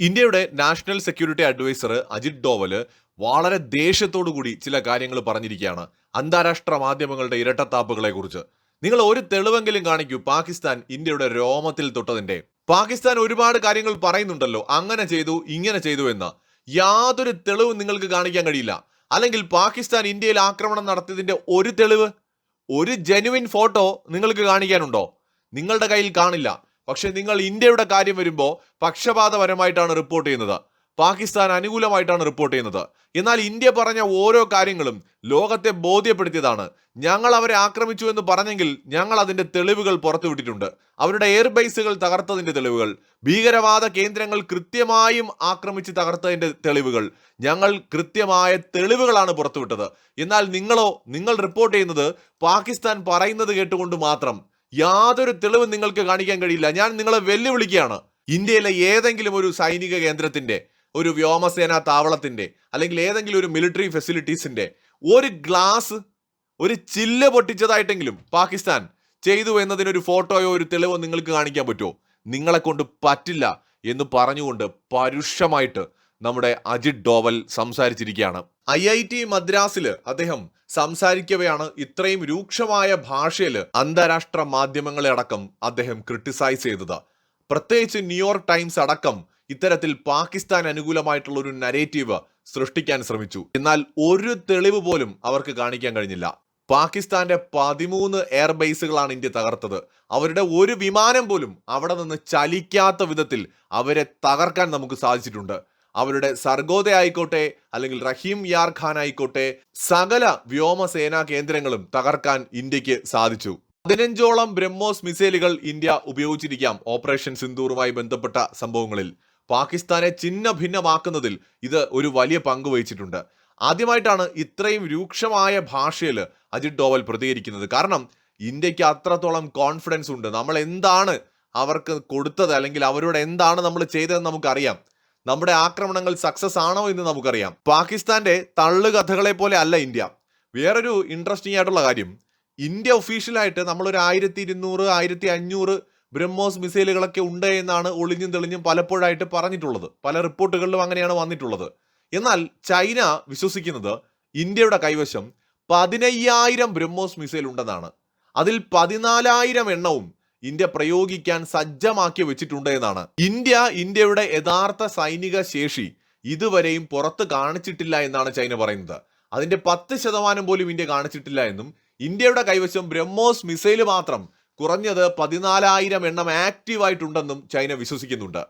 ഇന്ത്യയുടെ national security adviser Ajit Doval വളരെ ദേഷ്യത്തോടു കൂടി ചില കാര്യങ്ങൾ പറഞ്ഞിരിക്കുകയാണ്. അന്താരാഷ്ട്ര മാധ്യമങ്ങളുടെ ഇരട്ടത്താപ്പുകളെ കുറിച്ച്. നിങ്ങൾ ഒരു തെളിവെങ്കിലും കാണിക്കൂ പാകിസ്ഥാൻ ഇന്ത്യയുടെ രോമത്തിൽ തൊട്ടതിന്റെ പാകിസ്ഥാൻ ഒരുപാട് കാര്യങ്ങൾ പറയുന്നുണ്ടല്ലോ അങ്ങനെ ചെയ്തു ഇങ്ങനെ ചെയ്തു എന്ന്. യാതൊരു തെളിവും നിങ്ങൾക്ക് കാണിക്കാൻ കഴിയില്ല. അല്ലെങ്കിൽ പാകിസ്ഥാൻ ഇന്ത്യയിൽ ആക്രമണം നടത്തിയതിന്റെ ഒരു തെളിവ് ഒരു ജെനുവിൻ ഫോട്ടോ നിങ്ങൾക്ക് കാണിക്കാനുണ്ടോ? നിങ്ങളുടെ കയ്യിൽ കാണില്ല. പക്ഷെ നിങ്ങൾ ഇന്ത്യയുടെ കാര്യം വരുമ്പോൾ പക്ഷപാതപരമായിട്ടാണ് റിപ്പോർട്ട് ചെയ്യുന്നത്. പാകിസ്ഥാൻ അനുകൂലമായിട്ടാണ് റിപ്പോർട്ട് ചെയ്യുന്നത്. എന്നാൽ ഇന്ത്യ പറഞ്ഞ ഓരോ കാര്യങ്ങളും ലോകത്തെ ബോധ്യപ്പെടുത്തിയതാണ്. ഞങ്ങൾ അവരെ ആക്രമിച്ചു എന്ന് പറഞ്ഞെങ്കിൽ ഞങ്ങൾ അതിന്റെ തെളിവുകൾ പുറത്തുവിട്ടിട്ടുണ്ട് അവരുടെ എയർബേസുകൾ തകർത്തതിന്റെ തെളിവുകൾ. ഭീകരവാദ കേന്ദ്രങ്ങൾ കൃത്യമായും ആക്രമിച്ച് തകർത്തതിന്റെ തെളിവുകൾ. ഞങ്ങൾ കൃത്യമായ തെളിവുകളാണ് പുറത്തുവിട്ടത്. എന്നാൽ നിങ്ങളോ നിങ്ങൾ റിപ്പോർട്ട് ചെയ്യുന്നത് പാകിസ്ഥാൻ പറയുന്നത് കേട്ടുകൊണ്ട് മാത്രം. യാതൊരു തെളിവും നിങ്ങൾക്ക് കാണിക്കാൻ കഴിയില്ല. ഞാൻ നിങ്ങളെ വെല്ലുവിളിക്കുകയാണ്. ഇന്ത്യയിലെ ഏതെങ്കിലും ഒരു സൈനിക കേന്ദ്രത്തിന്റെ ഒരു വ്യോമസേനാ താവളത്തിന്റെ അല്ലെങ്കിൽ ഏതെങ്കിലും ഒരു മിലിറ്ററി ഫെസിലിറ്റീസിന്റെ ഒരു ഗ്ലാസ് ഒരു ചില്ല പൊട്ടിച്ചതായിട്ടെങ്കിലും പാകിസ്ഥാൻ ചെയ്തു എന്നതിനൊരു ഫോട്ടോയോ ഒരു തെളിവോ നിങ്ങൾക്ക് കാണിക്കാൻ പറ്റുമോ? നിങ്ങളെ കൊണ്ട് പറ്റില്ല എന്ന് പറഞ്ഞുകൊണ്ട് പരുഷമായിട്ട് നമ്മുടെ അജിത് ഡോവൽ സംസാരിച്ചിരിക്കുകയാണ്. ഐ ഐ ടി മദ്രാസിൽ അദ്ദേഹം സംസാരിക്കവെയാണ് ഇത്രയും രൂക്ഷമായ ഭാഷയിൽ അന്താരാഷ്ട്ര മാധ്യമങ്ങളെ അടക്കം അദ്ദേഹം ക്രിട്ടിസൈസ് ചെയ്തത്. പ്രത്യേകിച്ച് ന്യൂയോർക്ക് ടൈംസ് അടക്കം ഇത്തരത്തിൽ പാകിസ്ഥാൻ അനുകൂലമായിട്ടുള്ള ഒരു നരേറ്റീവ് സൃഷ്ടിക്കാൻ ശ്രമിച്ചു. എന്നാൽ ഒരു തെളിവ് പോലും അവർക്ക് കാണിക്കാൻ കഴിഞ്ഞില്ല. പാകിസ്ഥാന്റെ പതിമൂന്ന് എയർബേസുകളാണ് ഇന്ത്യ തകർത്തത്. അവരുടെ ഒരു വിമാനം പോലും അവിടെ നിന്ന് ചലിക്കാത്ത വിധത്തിൽ അവരെ തകർക്കാൻ നമുക്ക് സാധിച്ചിട്ടുണ്ട്. അവരുടെ സർഗോദ ആയിക്കോട്ടെ അല്ലെങ്കിൽ റഹീം യാർ ഖാൻ ആയിക്കോട്ടെ സകല വ്യോമസേനാ കേന്ദ്രങ്ങളും തകർക്കാൻ ഇന്ത്യയ്ക്ക് സാധിച്ചു. പതിനഞ്ചോളം ബ്രഹ്മോസ് മിസൈലുകൾ ഇന്ത്യ ഉപയോഗിച്ചിരിക്കാം ഓപ്പറേഷൻ സിന്ദൂറുമായി ബന്ധപ്പെട്ട സംഭവങ്ങളിൽ. പാകിസ്ഥാനെ ചിഹ്ന ഭിന്നമാക്കുന്നതിൽ ഇത് ഒരു വലിയ പങ്ക് വഹിച്ചിട്ടുണ്ട്. ആദ്യമായിട്ടാണ് ഇത്രയും രൂക്ഷമായ ഭാഷയിൽ അജിത് ഡോവൽ പ്രതികരിക്കുന്നത്. കാരണം ഇന്ത്യയ്ക്ക് അത്രത്തോളം കോൺഫിഡൻസ് ഉണ്ട്. നമ്മൾ എന്താണ് അവർക്ക് കൊടുത്തത്? അല്ലെങ്കിൽ അവരോട് എന്താണ് നമ്മൾ ചെയ്തതെന്ന് നമുക്കറിയാം. നമ്മുടെ ആക്രമണങ്ങൾ സക്സസ് ആണോ എന്ന് നമുക്കറിയാം. പാകിസ്ഥാന്റെ തള്ളുകഥകളെ പോലെ അല്ല ഇന്ത്യ. വേറൊരു ഇൻട്രസ്റ്റിംഗ് ആയിട്ടുള്ള കാര്യം. ഇന്ത്യ ഒഫീഷ്യലായിട്ട് നമ്മളൊരു ആയിരത്തി ഇരുന്നൂറ് ആയിരത്തി അഞ്ഞൂറ് ബ്രഹ്മോസ് മിസൈലുകളൊക്കെ ഉണ്ട് എന്നാണ് ഒളിഞ്ഞും തെളിഞ്ഞും പലപ്പോഴായിട്ട് പറഞ്ഞിട്ടുള്ളത്. പല റിപ്പോർട്ടുകളിലും അങ്ങനെയാണ് വന്നിട്ടുള്ളത്. എന്നാൽ ചൈന വിശ്വസിക്കുന്നത് ഇന്ത്യയുടെ കൈവശം പതിനയ്യായിരം ബ്രഹ്മോസ് മിസൈൽ ഉണ്ടെന്നാണ്. അതിൽ പതിനാലായിരം എണ്ണവും ഇന്ത്യ പ്രയോഗിക്കാൻ സജ്ജമാക്കി വെച്ചിട്ടുണ്ട് എന്നാണ്. ഇന്ത്യ ഇന്ത്യയുടെ യഥാർത്ഥ സൈനിക ശേഷി ഇതുവരെയും പുറത്ത് കാണിച്ചിട്ടില്ല എന്നാണ് ചൈന പറയുന്നത്. അതിന്റെ പത്ത് ശതമാനം പോലും ഇന്ത്യ കാണിച്ചിട്ടില്ല എന്നും ഇന്ത്യയുടെ കൈവശം ബ്രഹ്മോസ് മിസൈൽ മാത്രം കുറഞ്ഞത് പതിനാലായിരം എണ്ണം ആക്റ്റീവ് ആയിട്ടുണ്ടെന്നും ചൈന വിശ്വസിക്കുന്നുണ്ട്.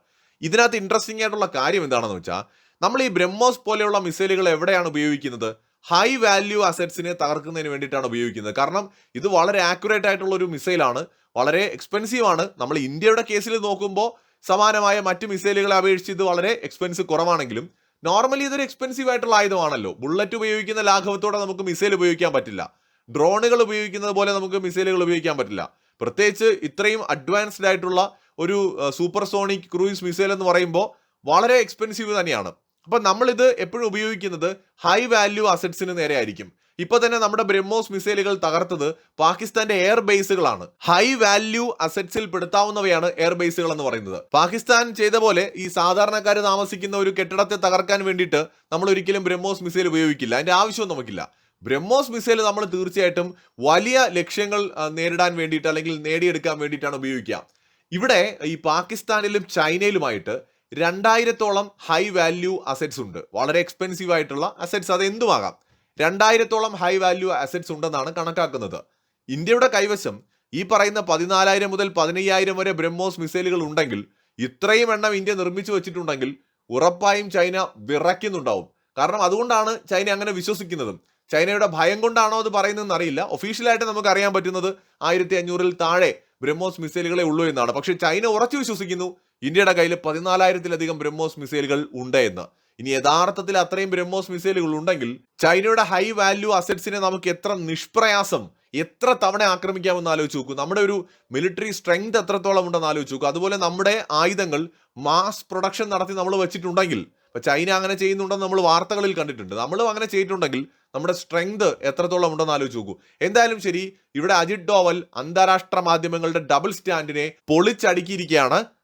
ഇതിനകത്ത് ഇൻട്രസ്റ്റിംഗ് ആയിട്ടുള്ള കാര്യം എന്താണെന്ന് വെച്ചാൽ നമ്മൾ ഈ ബ്രഹ്മോസ് പോലെയുള്ള മിസൈലുകൾ എവിടെയാണ് ഉപയോഗിക്കുന്നത്? ഹൈ വാല്യൂ അസറ്റ്സിനെ തകർക്കുന്നതിന് വേണ്ടിയിട്ടാണ് ഉപയോഗിക്കുന്നത്. കാരണം ഇത് വളരെ ആക്യുറേറ്റ് ആയിട്ടുള്ള ഒരു മിസൈലാണ് വളരെ എക്സ്പെൻസീവ് ആണ്. നമ്മൾ ഇന്ത്യയുടെ കേസിൽ നോക്കുമ്പോൾ സമാനമായ മറ്റ് മിസൈലുകളെ അപേക്ഷിച്ച് ഇത് വളരെ എക്സ്പെൻസ് കുറവാണെങ്കിലും നോർമലി ഇതൊരു എക്സ്പെൻസീവ് ആയിട്ടുള്ള ആയുധമാണല്ലോ. ബുള്ളറ്റ് ഉപയോഗിക്കുന്ന ലാഘവത്തോടെ നമുക്ക് മിസൈൽ ഉപയോഗിക്കാൻ പറ്റില്ല. ഡ്രോണുകൾ ഉപയോഗിക്കുന്നത് പോലെ നമുക്ക് മിസൈലുകൾ ഉപയോഗിക്കാൻ പറ്റില്ല. പ്രത്യേകിച്ച് ഇത്രയും അഡ്വാൻസ്ഡ് ആയിട്ടുള്ള ഒരു സൂപ്പർ സോണിക് ക്രൂയിസ് മിസൈൽ എന്ന് പറയുമ്പോൾ വളരെ എക്സ്പെൻസീവ് തന്നെയാണ്. അപ്പം നമ്മളിത് എപ്പോഴും ഉപയോഗിക്കുന്നത് ഹൈ വാല്യൂ അസറ്റ്സിന് നേരെ ആയിരിക്കും. ഇപ്പൊ തന്നെ നമ്മുടെ ബ്രഹ്മോസ് മിസൈലുകൾ തകർത്തത് പാകിസ്ഥാന്റെ എയർ ബേസുകളാണ് ഹൈ വാല്യൂ അസറ്റ്സിൽ പെടുത്താവുന്നവയാണ് എയർ ബേസുകൾ എന്ന് പറയുന്നത്. പാകിസ്ഥാൻ ചെയ്ത പോലെ ഈ സാധാരണക്കാർ താമസിക്കുന്ന ഒരു കെട്ടിടത്തെ തകർക്കാൻ വേണ്ടിയിട്ട് നമ്മൾ ഒരിക്കലും ബ്രഹ്മോസ് മിസൈൽ ഉപയോഗിക്കില്ല. അതിന്റെ ആവശ്യവും നമുക്കില്ല. ബ്രഹ്മോസ് മിസൈൽ നമ്മൾ തീർച്ചയായിട്ടും വലിയ ലക്ഷ്യങ്ങൾ നേരിടാൻ വേണ്ടിയിട്ട് അല്ലെങ്കിൽ നേടിയെടുക്കാൻ വേണ്ടിയിട്ടാണ് ഉപയോഗിക്കുക. ഇവിടെ ഈ പാകിസ്ഥാനിലും ചൈനയിലുമായിട്ട് രണ്ടായിരത്തോളം ഹൈ വാല്യൂ അസറ്റ്സ് ഉണ്ട്. വളരെ എക്സ്പെൻസീവ് ആയിട്ടുള്ള അസറ്റ്സ് അത് എന്തുമാകാം? രണ്ടായിരത്തോളം ഹൈ വാല്യൂ അസറ്റ്സ് ഉണ്ടെന്നാണ് കണക്കാക്കുന്നത്. ഇന്ത്യയുടെ കൈവശം ഈ പറയുന്ന പതിനാലായിരം മുതൽ പതിനയ്യായിരം വരെ ബ്രഹ്മോസ് മിസൈലുകൾ ഉണ്ടെങ്കിൽ ഇത്രയും എണ്ണം ഇന്ത്യ നിർമ്മിച്ചു വെച്ചിട്ടുണ്ടെങ്കിൽ ഉറപ്പായും ചൈന വിറയ്ക്കുന്നുണ്ടാവും. കാരണം അതുകൊണ്ടാണ് ചൈന അങ്ങനെ വിശ്വസിക്കുന്നതും. ചൈനയുടെ ഭയം കൊണ്ടാണോ അത് പറയുന്നതെന്ന് അറിയില്ല. ഒഫീഷ്യലായിട്ട് നമുക്ക് അറിയാൻ പറ്റുന്നത് ആയിരത്തി അഞ്ഞൂറിൽ താഴെ ബ്രഹ്മോസ് മിസൈലുകളെ ഉള്ളൂ എന്നാണ്. പക്ഷേ ചൈന ഉറച്ചു വിശ്വസിക്കുന്നു. ഇന്ത്യയുടെ കയ്യിൽ പതിനാലായിരത്തിലധികം ബ്രഹ്മോസ് മിസൈലുകൾ ഉണ്ട് എന്ന്. ഇനി യഥാർത്ഥത്തിൽ അത്രയും ബ്രഹ്മോസ് മിസൈലുകൾ ഉണ്ടെങ്കിൽ ചൈനയുടെ ഹൈ വാല്യൂ അസറ്റ്സിനെ നമുക്ക് എത്ര നിഷ്പ്രയാസം എത്ര തവണ ആക്രമിക്കാമെന്ന് ആലോചിച്ച് നോക്കൂ. നമ്മുടെ ഒരു മിലിറ്ററി സ്ട്രെങ്ത് എത്രത്തോളം ഉണ്ടെന്ന് ആലോചിച്ച് നോക്കൂ. അതുപോലെ നമ്മുടെ ആയുധങ്ങൾ മാസ് പ്രൊഡക്ഷൻ നടത്തി നമ്മൾ വെച്ചിട്ടുണ്ടെങ്കിൽ ഇപ്പൊ ചൈന അങ്ങനെ ചെയ്യുന്നുണ്ടെന്ന് നമ്മൾ വാർത്തകളിൽ കണ്ടിട്ടുണ്ട്. നമ്മളും അങ്ങനെ ചെയ്തിട്ടുണ്ടെങ്കിൽ നമ്മുടെ സ്ട്രെങ്ത് എത്രത്തോളം ഉണ്ടെന്ന് ആലോചിച്ച് നോക്കൂ. എന്തായാലും ശരി ഇവിടെ അജിത് ഡോവൽ അന്താരാഷ്ട്ര മാധ്യമങ്ങളുടെ ഡബിൾ സ്റ്റാൻഡിനെ പൊളിച്ചടുക്കിയിരിക്കുകയാണ്.